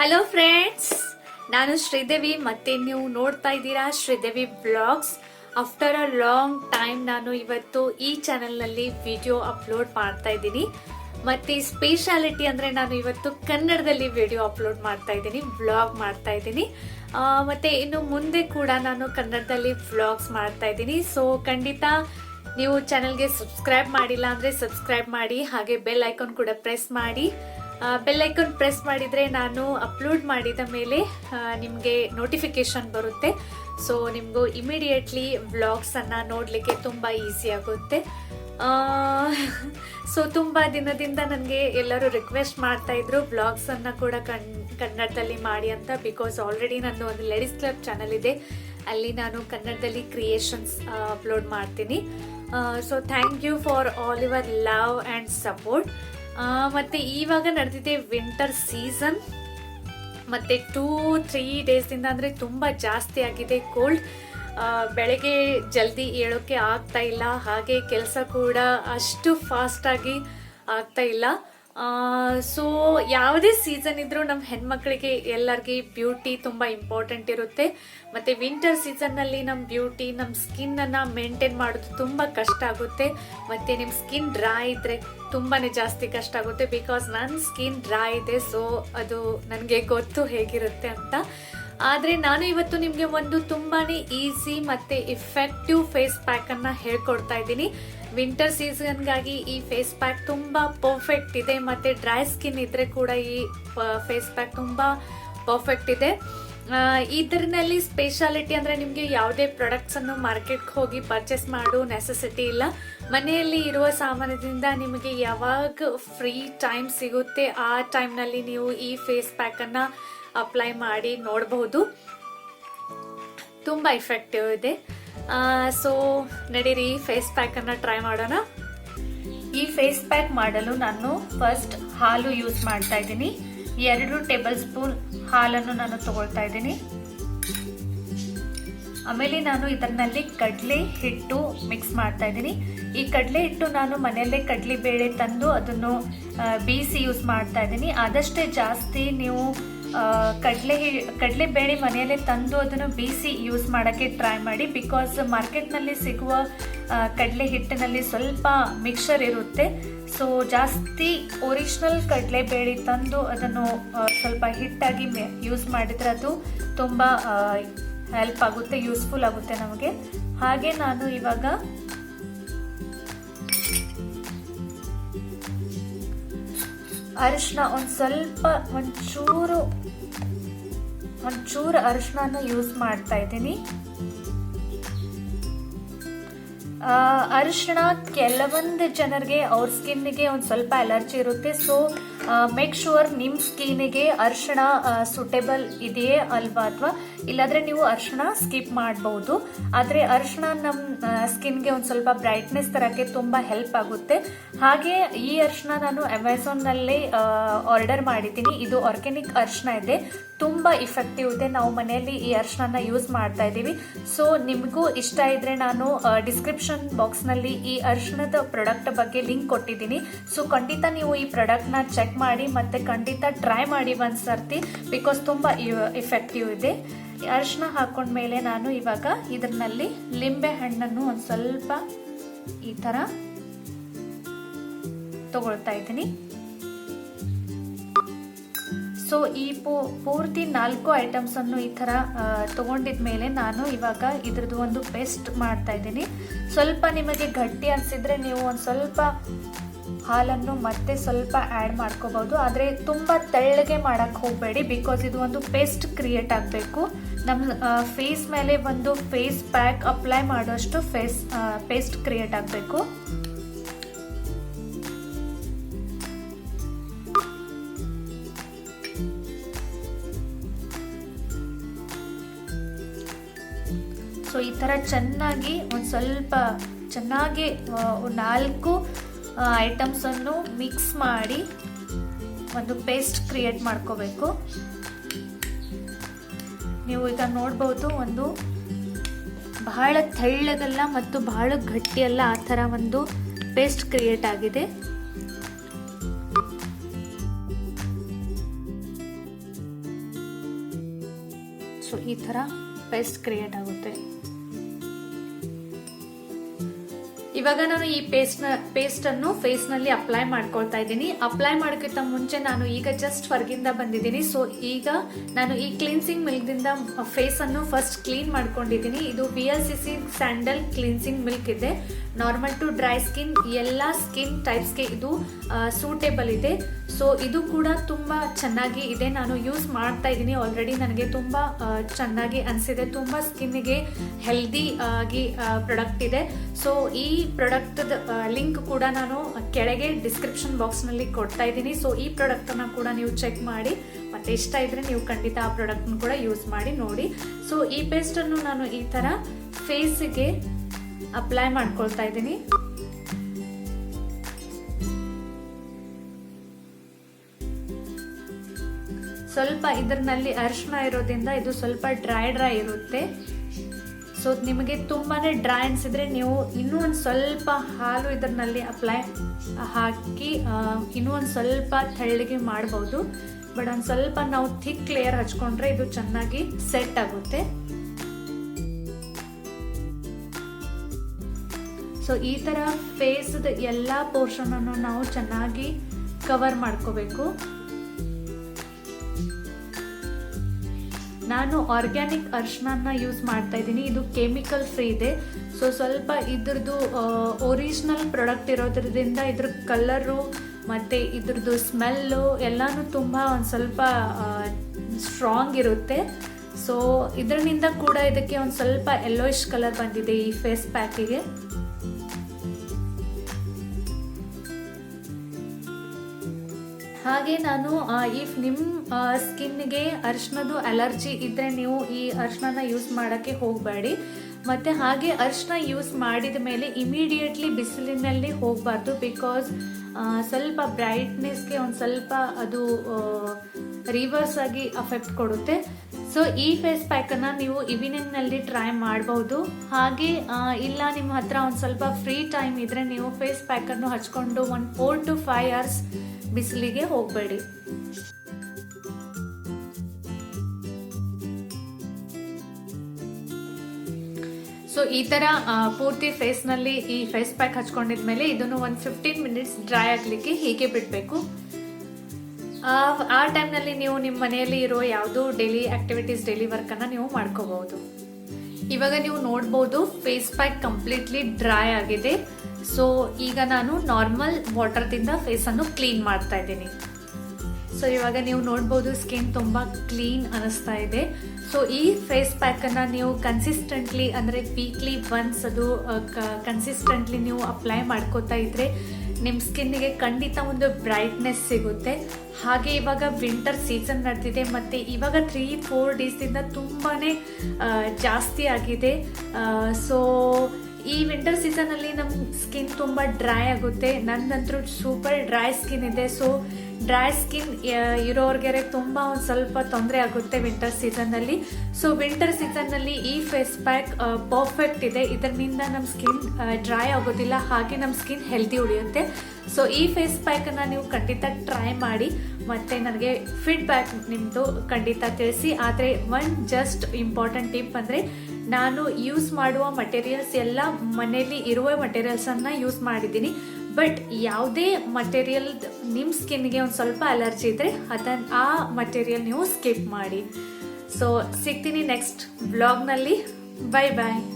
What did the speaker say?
Hello friends ನಾನು ಶ್ರೀದೇವಿ. ಮತ್ತೆ ನೀವು ನೋಡ್ತಾ ಇದ್ದೀರಾ Sridevi vlogs after a long time ನಾನು ಇವತ್ತು ಈ ಚಾನೆಲ್ನಲ್ಲಿ ವಿಡಿಯೋ ಅಪ್ಲೋಡ್ ಮಾಡ್ತಾ ಇದ್ದೀನಿ. ಮತ್ತೆ ಸ್ಪೆಷಾಲಿಟಿ ಅಂದ್ರೆ ನಾನು ಇವತ್ತು ಕನ್ನಡದಲ್ಲಿ ವಿಡಿಯೋ ಅಪ್ಲೋಡ್ ಮಾಡ್ತಾ ಇದ್ದೀನಿ ಬ್ಲಾಗ್ ಮಾಡ್ತಾ ಇದ್ದೀನಿ. ಮತ್ತೆ ಇನ್ನು ಮುಂದೆ ಕೂಡ ನಾನು ಕನ್ನಡದಲ್ಲಿ ವ್ಲಾಗ್ಸ್ ಮಾಡ್ತಾ ಇದ್ದೀನಿ. ಸೊ ಖಂಡಿತ ನೀವು ಚಾನೆಲ್ಗೆ ಸಬ್ಸ್ಕ್ರೈಬ್ ಮಾಡಿಲ್ಲ ಅಂದ್ರೆ ಸಬ್ಸ್ಕ್ರೈಬ್ ಮಾಡಿ, ಹಾಗೆ ಬೆಲ್ ಐಕಾನ್ ಕೂಡ ಪ್ರೆಸ್ ಮಾಡಿ. ಬೆಲ್ ಐಕಾನ್ ಪ್ರೆಸ್ ಮಾಡಿದರೆ ನಾನು ಅಪ್ಲೋಡ್ ಮಾಡಿದ ಮೇಲೆ ನಿಮಗೆ ನೋಟಿಫಿಕೇಶನ್ ಬರುತ್ತೆ. ಸೊ ನಿಮಗೂ ಇಮಿಡಿಯೇಟ್ಲಿ ವ್ಲಾಗ್ಸನ್ನು ನೋಡಲಿಕ್ಕೆ ತುಂಬ ಈಸಿ ಆಗುತ್ತೆ. ಸೊ ತುಂಬ ದಿನದಿಂದ ನನಗೆ ಎಲ್ಲರೂ ರಿಕ್ವೆಸ್ಟ್ ಮಾಡ್ತಾಯಿದ್ರು ವ್ಲಾಗ್ಸನ್ನು ಕೂಡ ಕಣ್, ಕನ್ನಡದಲ್ಲಿ ಮಾಡಿ ಅಂತ ಬಿಕಾಸ್ ಆಲ್ರೆಡಿ ನಂದು ಒಂದು ಲೇಡೀಸ್ ಕ್ಲಬ್ ಚಾನಲ್ ಇದೆ. ಅಲ್ಲಿ ನಾನು ಕನ್ನಡದಲ್ಲಿ ಕ್ರಿಯೇಷನ್ಸ್ ಅಪ್ಲೋಡ್ ಮಾಡ್ತೀನಿ. So thank you for all your love and support ಮತ್ತು ಇವಾಗ ನಡೆದಿದೆ ವಿಂಟರ್ ಸೀಸನ್ ಮತ್ತೆ ಟೂ ತ್ರೀ ಡೇಸಿಂದ ಅಂದರೆ ತುಂಬ ಜಾಸ್ತಿ ಆಗಿದೆ. ಕೋಲ್ಡ್ ಬೆಳಗ್ಗೆ ಜಲ್ದಿ ಏಳೋಕ್ಕೆ ಆಗ್ತಾ ಇಲ್ಲ. ಹಾಗೆ ಕೆಲಸ ಕೂಡ ಅಷ್ಟು ಫಾಸ್ಟಾಗಿ ಆಗ್ತಾ ಇಲ್ಲ. ಸೊ ಯಾವುದೇ ಸೀಸನ್ ಇದ್ರೂ ನಮ್ಮ ಹೆಣ್ಮಕ್ಳಿಗೆ ಎಲ್ಲರಿಗೆ ಬ್ಯೂಟಿ ತುಂಬ ಇಂಪಾರ್ಟೆಂಟ್ ಇರುತ್ತೆ. ಮತ್ತು ವಿಂಟರ್ ಸೀಸನ್ನಲ್ಲಿ ನಮ್ಮ ಬ್ಯೂಟಿ ನಮ್ಮ ಸ್ಕಿನ್ನನ್ನು ಮೇಂಟೈನ್ ಮಾಡೋದು ತುಂಬ ಕಷ್ಟ ಆಗುತ್ತೆ. ಮತ್ತು ನಿಮ್ಮ ಸ್ಕಿನ್ ಡ್ರೈ ಇದ್ದರೆ ತುಂಬಾ ಜಾಸ್ತಿ ಕಷ್ಟ ಆಗುತ್ತೆ ಬಿಕಾಸ್ ನನ್ನ ಸ್ಕಿನ್ ಡ್ರೈ ಇದೆ ಸೊ ಅದು ನನಗೆ ಗೊತ್ತು ಹೇಗಿರುತ್ತೆ ಅಂತ. ಆದರೆ ನಾನು ಇವತ್ತು ನಿಮಗೆ ಒಂದು ತುಂಬಾ ಈಸಿ ಮತ್ತು ಇಫೆಕ್ಟಿವ್ ಫೇಸ್ ಪ್ಯಾಕನ್ನು ಹೇಳ್ಕೊಡ್ತಾ ಇದ್ದೀನಿ. ವಿಂಟರ್ ಸೀಸನ್ಗಾಗಿ ಈ ಫೇಸ್ ಪ್ಯಾಕ್ ತುಂಬ ಪರ್ಫೆಕ್ಟ್ ಇದೆ. ಮತ್ತು ಡ್ರೈ ಸ್ಕಿನ್ ಇದ್ದರೆ ಕೂಡ ಈ ಫೇಸ್ ಪ್ಯಾಕ್ ತುಂಬ ಪರ್ಫೆಕ್ಟ್ ಇದೆ. ಇದರಲ್ಲಿ ಸ್ಪೆಷಾಲಿಟಿ ಅಂದರೆ ನಿಮಗೆ ಯಾವುದೇ ಪ್ರಾಡಕ್ಟ್ಸನ್ನು ಮಾರ್ಕೆಟ್ಗೆ ಹೋಗಿ ಪರ್ಚೇಸ್ ಮಾಡೋ ನೆಸೆಸಿಟಿ ಇಲ್ಲ. ಮನೆಯಲ್ಲಿ ಇರುವ ಸಾಮಾನದಿಂದ ನಿಮಗೆ ಯಾವಾಗ ಫ್ರೀ ಟೈಮ್ ಸಿಗುತ್ತೆ, ಆ ಟೈಮ್ನಲ್ಲಿ ನೀವು ಈ ಫೇಸ್ ಪ್ಯಾಕನ್ನು ಅಪ್ಲೈ ಮಾಡಿ ನೋಡಬಹುದು ತುಂಬ ಇಫೆಕ್ಟಿವ್ ಇದೆ. ಸೊ ನಡೀರಿ ಫೇಸ್ ಪ್ಯಾಕನ್ನು ಟ್ರೈ ಮಾಡೋಣ. ಈ ಫೇಸ್ ಪ್ಯಾಕ್ ಮಾಡಲು ನಾನು ಫಸ್ಟ್ ಹಾಲು ಯೂಸ್ ಮಾಡ್ತಾ ಇದ್ದೀನಿ. ಎರಡು ಟೇಬಲ್ ಸ್ಪೂನ್ ಹಾಲನ್ನು ನಾನು ತಗೊಳ್ತಾ ಇದ್ದೀನಿ. ಆಮೇಲೆ ನಾನು ಇದರಲ್ಲಿ ಕಡಲೆ ಹಿಟ್ಟು ಮಿಕ್ಸ್ ಮಾಡ್ತಾ ಇದ್ದೀನಿ. ಈ ಕಡಲೆ ಹಿಟ್ಟು ನಾನು ಮನೆಯಲ್ಲೇ ಕಡಲೆ ಬೇಳೆ ತಂದು ಅದನ್ನು ಬೇಯಿಸಿ ಬೀಸಿ ಯೂಸ್ ಮಾಡ್ತಾ ಇದ್ದೀನಿ. ಆದಷ್ಟೇ ಜಾಸ್ತಿ ನೀವು ಕಡಲೆ ಕಡಲೆ ಬೇಳೆ ಮನೆಯಲ್ಲೇ ತಂದು ಅದನ್ನು ಬೀಸಿ ಯೂಸ್ ಮಾಡೋಕ್ಕೆ ಟ್ರೈ ಮಾಡಿ ಬಿಕಾಸ್ ಮಾರ್ಕೆಟ್ನಲ್ಲಿ ಸಿಗುವ ಕಡಲೆ ಹಿಟ್ಟಿನಲ್ಲಿ ಸ್ವಲ್ಪ ಮಿಕ್ಸರ್ ಇರುತ್ತೆ. ಸೊ ಜಾಸ್ತಿ ಒರಿಜಿನಲ್ ಕಡಲೆ ಬೇಳೆ ತಂದು ಅದನ್ನು ಸ್ವಲ್ಪ ಹಿಟ್ಟಾಗಿ ಯೂಸ್ ಮಾಡಿದರೆ ಅದು ತುಂಬ ಹೆಲ್ಪ್ ಆಗುತ್ತೆ ಯೂಸ್ಫುಲ್ ಆಗುತ್ತೆ ನಮಗೆ. ಹಾಗೆ ನಾನು ಇವಾಗ ಅರಿಶಿನ ಒಂದು ಸ್ವಲ್ಪ ಒಂಚೂರು ಒಂಚೂರು ಅರಿಶಿನ ಯೂಸ್ ಮಾಡ್ತಾ ಇದ್ದೀನಿ. ಅರಿಶಿಣ ಕೆಲವೊಂದು ಜನರಿಗೆ ಅವ್ರ ಸ್ಕಿನ್ನಿಗೆ ಒಂದು ಸ್ವಲ್ಪ ಅಲರ್ಜಿ ಇರುತ್ತೆ. ಸೊ ಮೇಕ್ ಶೂರ್ ನಿಮ್ಮ ಸ್ಕಿನ್ನಿಗೆ ಅರಿಶಿಣ ಸೂಟೇಬಲ್ ಇದೆಯೇ ಅಲ್ವಾ ಅಥವಾ ಇಲ್ಲಾಂದರೆ ನೀವು ಅರ್ಶಿಣ ಸ್ಕಿಪ್ ಮಾಡ್ಬೋದು. ಆದರೆ ಅರ್ಶಿಣ ನಮ್ಮ ಸ್ಕಿನ್ಗೆ ಒಂದು ಸ್ವಲ್ಪ ಬ್ರೈಟ್ನೆಸ್ ತರೋಕ್ಕೆ ತುಂಬ ಹೆಲ್ಪ್ ಆಗುತ್ತೆ. ಹಾಗೆ ಈ ಅರ್ಶಿಣ ನಾನು ಅಮೆಝಾನ್ನಲ್ಲೇ ಆರ್ಡರ್ ಮಾಡಿದ್ದೀನಿ. ಇದು ಆರ್ಗ್ಯಾನಿಕ್ ಅರಿಶಿಣ ಇದೆ. ತುಂಬ ಇಫೆಕ್ಟಿವ್ ಇದೆ. ನಾವು ಮನೆಯಲ್ಲಿ ಈ ಅರಿಶಿನ ಯೂಸ್ ಮಾಡ್ತಾ ಇದ್ದೀವಿ. ಸೊ, ನಿಮಗೂ ಇಷ್ಟ ಇದ್ರೆ ನಾನು ಡಿಸ್ಕ್ರಿಪ್ಷನ್ ಬಾಕ್ಸ್ನಲ್ಲಿ ಈ ಅರ್ಶಿಣದ ಪ್ರಾಡಕ್ಟ್ ಬಗ್ಗೆ ಲಿಂಕ್ ಕೊಟ್ಟಿದ್ದೀನಿ. ಸೊ, ಖಂಡಿತ ನೀವು ಈ ಪ್ರಾಡಕ್ಟ್ನ ಚೆಕ್ ಮಾಡಿ ಮತ್ತೆ ಖಂಡಿತ ಟ್ರೈ ಮಾಡಿ ಒಂದು ಸರ್ತಿ ಬಿಕಾಸ್ ತುಂಬ ಇಫೆಕ್ಟಿವ್ ಇದೆ. ಅರಿಶಿನ ಹಾಕೊಂಡ್ಮೇಲೆ ನಾನು ಇವಾಗ ಇದರಲ್ಲಿ ಲಿಂಬೆ ಹಣ್ಣನ್ನು ಒಂದು ಸ್ವಲ್ಪ ಈ ಥರ ತಗೊಳ್ತಾ ಇದ್ದೀನಿ. ಸೊ ಈ ಪೂ, ಪೂರ್ತಿ ನಾಲ್ಕು ಐಟಮ್ಸ್ ಅನ್ನು ಈ ಥರ ತಗೊಂಡಿದ ಮೇಲೆ ನಾನು ಇವಾಗ ಇದ್ರದ್ದು ಒಂದು ಪೇಸ್ಟ್ ಮಾಡ್ತಾ ಇದ್ದೀನಿ. ಸ್ವಲ್ಪ ನಿಮಗೆ ಗಟ್ಟಿ ಅನಿಸಿದ್ರೆ ನೀವು ಒಂದು ಸ್ವಲ್ಪ ಹಾಲನ್ನು ಮತ್ತೆ ಸ್ವಲ್ಪ ಆ್ಯಡ್ ಮಾಡ್ಕೋಬೋದು ಆದರೆ ತುಂಬ ತೆಳ್ಳಗೆ ಮಾಡೋಕ್ಕೆ ಹೋಗಬೇಡಿ ಬಿಕಾಸ್ ಇದು ಒಂದು ಪೇಸ್ಟ್ ಕ್ರಿಯೇಟ್ ಆಗಬೇಕು. ನಮ್ಮ ಫೇಸ್ ಮೇಲೆ ಒಂದು ಫೇಸ್ ಪ್ಯಾಕ್ ಅಪ್ಲೈ ಮಾಡೋಷ್ಟು ಫೇಸ್ ಪೇಸ್ಟ್ ಕ್ರಿಯೇಟ್ ಆಗಬೇಕು. ಸೊ ಈ ಥರ ಚೆನ್ನಾಗಿ ಒಂದು ಸ್ವಲ್ಪ ಚೆನ್ನಾಗಿ ನಾಲ್ಕು ಐಟಮ್ಸನ್ನು ಮಿಕ್ಸ್ ಮಾಡಿ ಒಂದು ಪೇಸ್ಟ್ ಕ್ರಿಯೇಟ್ ಮಾಡ್ಕೋಬೇಕು. ನೀವು ಈಗ ನೋಡ್ಬೋದು ಒಂದು ಬಹಳ ತೆಳ್ಳಗಲ್ಲ ಮತ್ತು ಬಹಳ ಗಟ್ಟಿಯಲ್ಲ ಆ ಥರ ಒಂದು ಪೇಸ್ಟ್ ಕ್ರಿಯೇಟ್ ಆಗಿದೆ. ಸೊ ಈ ಥರ ಪೇಸ್ಟ್ ಕ್ರಿಯೇಟ್ ಆಗುತ್ತೆ. ಇವಾಗ ನಾನು ಈ ಪೇಸ್ಟ್ ಪೇಸ್ಟ್ ಅನ್ನು ಫೇಸ್ನಲ್ಲಿ ಅಪ್ಲೈ ಮಾಡ್ಕೊಳ್ತಾ ಇದ್ದೀನಿ. ಅಪ್ಲೈ ಮಾಡೋಕ್ಕಿಂತ ಮುಂಚೆ ನಾನು ಈಗ ಜಸ್ಟ್ ಹೊರಗಿಂದ ಬಂದಿದ್ದೀನಿ. ಸೊ ಈಗ ನಾನು ಈ ಕ್ಲೀನ್ಸಿಂಗ್ ಮಿಲ್ಕ್ ದಿಂದ ಫೇಸ್ ಅನ್ನು ಫಸ್ಟ್ ಕ್ಲೀನ್ ಮಾಡ್ಕೊಂಡಿದ್ದೀನಿ. ಇದು B L C C sandal cleansing milk ಇದೆ. ನಾರ್ಮಲ್ ಟು ಡ್ರೈ ಸ್ಕಿನ್ ಎಲ್ಲ ಸ್ಕಿನ್ ಟೈಪ್ಸ್ಗೆ ಇದು ಸೂಟೇಬಲ್ ಇದೆ. ಸೊ ಇದು ಕೂಡ ತುಂಬ ಚೆನ್ನಾಗಿ ಇದೆ. ನಾನು ಯೂಸ್ ಮಾಡ್ತಾ ಇದ್ದೀನಿ. ಆಲ್ರೆಡಿ ನನಗೆ ತುಂಬ ಚೆನ್ನಾಗಿ ಅನಿಸಿದೆ. ತುಂಬ ಸ್ಕಿನ್ಗೆ ಹೆಲ್ದಿ ಆಗಿ ಪ್ರಾಡಕ್ಟ್ ಇದೆ. ಸೊ ಈ ಪ್ರಾಡಕ್ಟದ ಲಿಂಕ್ ಕೂಡ ನಾನು ಕೆಳಗೆ ಡಿಸ್ಕ್ರಿಪ್ಷನ್ ಬಾಕ್ಸ್ನಲ್ಲಿ ಕೊಡ್ತಾ ಇದ್ದೀನಿ. ಸೊ ಈ ಪ್ರಾಡಕ್ಟನ್ನು ಕೂಡ ನೀವು ಚೆಕ್ ಮಾಡಿ. ಮತ್ತು ಇಷ್ಟ ಇದ್ದರೆ ನೀವು ಖಂಡಿತ ಆ ಪ್ರಾಡಕ್ಟ್ನ ಕೂಡ ಯೂಸ್ ಮಾಡಿ, ನೋಡಿ. ಸೊ ಈ ಪೇಸ್ಟನ್ನು ನಾನು ಈ ಥರ ಫೇಸಿಗೆ ಅಪ್ಲೈ ಮಾಡ್ಕೊಳ್ತಾ ಇದ್ದೀನಿ. ಸ್ವಲ್ಪ ಇದರಲ್ಲಿ ಅರಿಶಿನ ಇರೋದ್ರಿಂದ ಇದು ಸ್ವಲ್ಪ ಡ್ರೈ ಡ್ರೈ ಇರುತ್ತೆ. ಸೊ ನಿಮಗೆ ತುಂಬಾನೇ ಡ್ರೈ ಅನ್ಸಿದ್ರೆ ನೀವು ಇನ್ನೂ ಒಂದು ಸ್ವಲ್ಪ ಹಾಲು ಇದರಲ್ಲಿ ಅಪ್ಲೈ ಹಾಕಿ ಇನ್ನೂ ಒಂದು ಸ್ವಲ್ಪ ತೆಳ್ಳಗೆ ಮಾಡ್ಬೋದು. ಬಟ್ ಒಂದು ಸ್ವಲ್ಪ ನಾವು ಥಿಕ್ ಲೇಯರ್ ಹಚ್ಕೊಂಡ್ರೆ ಇದು ಚೆನ್ನಾಗಿ ಸೆಟ್ ಆಗುತ್ತೆ. ಸೊ ಈ ತರ ಫೇಸ್ದ ಎಲ್ಲ ಪೋರ್ಷನ್ ಅನ್ನು ನಾವು ಚೆನ್ನಾಗಿ ಕವರ್ ಮಾಡ್ಕೋಬೇಕು. ನಾನು ಆರ್ಗ್ಯಾನಿಕ್ ಅರ್ಶನನ್ನ ಯೂಸ್ ಮಾಡ್ತಾ ಇದ್ದೀನಿ. ಇದು ಕೆಮಿಕಲ್ ಫ್ರೀ ಇದೆ. ಸೊ ಸ್ವಲ್ಪ ಇದ್ರದ್ದು ಒರಿಜಿನಲ್ ಪ್ರಾಡಕ್ಟ್ ಇರೋದ್ರಿಂದ ಇದ್ರ ಕಲರು ಮತ್ತು ಇದ್ರದ್ದು ಸ್ಮೆಲ್ಲು ಎಲ್ಲಾನು ತುಂಬ ಒಂದು ಸ್ವಲ್ಪ ಸ್ಟ್ರಾಂಗ್ ಇರುತ್ತೆ. ಸೊ ಇದರಿಂದ ಕೂಡ ಇದಕ್ಕೆ ಒಂದು ಸ್ವಲ್ಪ ಯೆಲ್ಲೋಯಿಶ್ ಕಲರ್ ಬಂದಿದೆ ಈ ಫೇಸ್ ಪ್ಯಾಕಿಗೆ ಹಾಗೆ ನಾನು ಇಫ್ ನಿಮ್ಮ ಸ್ಕಿನ್ಗೆ ಅರ್ಶಿನದು ಅಲರ್ಜಿ ಇದ್ದರೆ ನೀವು ಈ ಅರ್ಶಿನ ಯೂಸ್ ಮಾಡೋಕ್ಕೆ ಹೋಗಬೇಡಿ. ಮತ್ತು ಹಾಗೆ ಅರ್ಶಿನ ಯೂಸ್ ಮಾಡಿದ ಮೇಲೆ ಇಮಿಡಿಯೇಟ್ಲಿ ಬಿಸಿಲಿನಲ್ಲಿ ಹೋಗಬಾರ್ದು ಬಿಕಾಸ್ ಸ್ವಲ್ಪ ಬ್ರೈಟ್ನೆಸ್ಗೆ ಒಂದು ಸ್ವಲ್ಪ ಅದು ರಿವರ್ಸ್ ಆಗಿ ಅಫೆಕ್ಟ್ ಕೊಡುತ್ತೆ. ಸೊ ಈ ಫೇಸ್ ಪ್ಯಾಕನ್ನು ನೀವು ಇವಿನಿಂಗ್ನಲ್ಲಿ ಟ್ರೈ ಮಾಡ್ಬೋದು. ಹಾಗೆ ಇಲ್ಲ ನಿಮ್ಮ ಹತ್ರ ಒಂದು ಸ್ವಲ್ಪ ಫ್ರೀ ಟೈಮ್ ಇದ್ರೆ ನೀವು ಫೇಸ್ ಪ್ಯಾಕನ್ನು ಹಚ್ಕೊಂಡು ಒಂದು ಫೋರ್ ಟು ಫೈವ್ ಅವರ್ಸ್ ಬಿಸಿಲಿಗೆ ಹೋಗಬೇಡಿ. ಸೊ ಈ ತರ ಪೂರ್ತಿ ಫೇಸ್ನಲ್ಲಿ ಈ ಫೇಸ್ ಪ್ಯಾಕ್ ಹಚ್ಕೊಂಡಿದ್ಮೇಲೆ ಇದನ್ನು ಒಂದು ಫಿಫ್ಟೀನ್ ಮಿನಿಟ್ಸ್ ಡ್ರೈ ಆಗಲಿಕ್ಕೆ ಹೀಗೆ ಬಿಡಬೇಕು. ಆ ಟೈಮ್ನಲ್ಲಿ ನೀವು ನಿಮ್ಮ ಮನೆಯಲ್ಲಿ ಇರೋ ಯಾವುದೋ ಡೈಲಿ ಆಕ್ಟಿವಿಟೀಸ್ ಡೈಲಿ ವರ್ಕನ್ನು ನೀವು ಮಾಡ್ಕೋಬಹುದು. ಇವಾಗ ನೀವು ನೋಡ್ಬೋದು ಫೇಸ್ ಪ್ಯಾಕ್ ಕಂಪ್ಲೀಟ್ಲಿ ಡ್ರೈ ಆಗಿದೆ. ಸೊ ಈಗ ನಾನು ನಾರ್ಮಲ್ ವಾಟರ್ದಿಂದ ಫೇಸನ್ನು ಕ್ಲೀನ್ ಮಾಡ್ತಾ ಇದ್ದೀನಿ. ಸೊ ಇವಾಗ ನೀವು ನೋಡ್ಬೋದು ಸ್ಕಿನ್ ತುಂಬ ಕ್ಲೀನ್ ಅನಿಸ್ತಾ ಇದೆ. ಸೊ ಈ ಫೇಸ್ ಪ್ಯಾಕನ್ನು ನೀವು ಕನ್ಸಿಸ್ಟೆಂಟ್ಲಿ ಅಂದರೆ ವೀಕ್ಲಿ ಒನ್ಸ್ ಅದು ಕನ್ಸಿಸ್ಟೆಂಟ್ಲಿ ನೀವು ಅಪ್ಲೈ ಮಾಡ್ಕೋತಾ ಇದ್ರೆ ನಿಮ್ಮ ಸ್ಕಿನ್ನಿಗೆ ಖಂಡಿತ ಒಂದು ಬ್ರೈಟ್ನೆಸ್ ಸಿಗುತ್ತೆ. ಹಾಗೆ ಇವಾಗ ವಿಂಟರ್ ಸೀಸನ್ ನಡೆದಿದೆ ಮತ್ತು ಇವಾಗ ತ್ರೀ ಫೋರ್ ಡೇಸಿಂದ ತುಂಬಾ ಜಾಸ್ತಿ ಆಗಿದೆ. ಸೊ ಈ ವಿಂಟರ್ ಸೀಸನಲ್ಲಿ ನಮ್ಮ ಸ್ಕಿನ್ ತುಂಬ ಡ್ರೈ ಆಗುತ್ತೆ. ನನ್ನಂತರೂ ಸೂಪರ್ ಡ್ರೈ ಸ್ಕಿನ್ ಇದೆ. ಸೊ ಡ್ರೈ ಸ್ಕಿನ್ ಇರೋರ್ಗೆ ತುಂಬ ಒಂದು ಸ್ವಲ್ಪ ತೊಂದರೆ ಆಗುತ್ತೆ ವಿಂಟರ್ ಸೀಸನ್ನಲ್ಲಿ ಸೊ ವಿಂಟರ್ ಸೀಸನ್ನಲ್ಲಿ ಈ ಫೇಸ್ ಪ್ಯಾಕ್ ಪರ್ಫೆಕ್ಟ್ ಇದೆ. ಇದರಿಂದ ನಮ್ಮ ಸ್ಕಿನ್ ಡ್ರೈ ಆಗೋದಿಲ್ಲ. ಹಾಗೆ ನಮ್ಮ ಸ್ಕಿನ್ ಹೆಲ್ದಿ ಉಳಿಯುತ್ತೆ. ಸೊ ಈ ಫೇಸ್ ಪ್ಯಾಕನ್ನು ನೀವು ಖಂಡಿತ ಟ್ರೈ ಮಾಡಿ. ಮತ್ತೆ ನನಗೆ ಫೀಡ್ಬ್ಯಾಕ್ ನಿಮ್ಮದು ಖಂಡಿತ ತಿಳಿಸಿ. ಆದರೆ ಒನ್ ಜಸ್ಟ್ ಇಂಪಾರ್ಟೆಂಟ್ ಟಿಪ್ ಅಂದರೆ ನಾನು ಯೂಸ್ ಮಾಡುವ ಮಟೀರಿಯಲ್ಸ್ ಎಲ್ಲ ಮನೆಯಲ್ಲಿ ಇರುವ ಮಟೀರಿಯಲ್ಸನ್ನು ಯೂಸ್ ಮಾಡಿದ್ದೀನಿ. ಬಟ್ ಯಾವುದೇ ಮಟೀರಿಯಲ್ ನಿಮ್ಮ ಸ್ಕಿನ್ಗೆ ಒಂದು ಸ್ವಲ್ಪ ಅಲರ್ಜಿ ಇದ್ದರೆ ಅದನ್ನು ಆ ಮಟೀರಿಯಲ್ ನೀವು ಸ್ಕಿಪ್ ಮಾಡಿ. ಸೊ ಸಿಗ್ತೀನಿ ನೆಕ್ಸ್ಟ್ ಬ್ಲಾಗ್ನಲ್ಲಿ ಬೈ ಬಾಯ್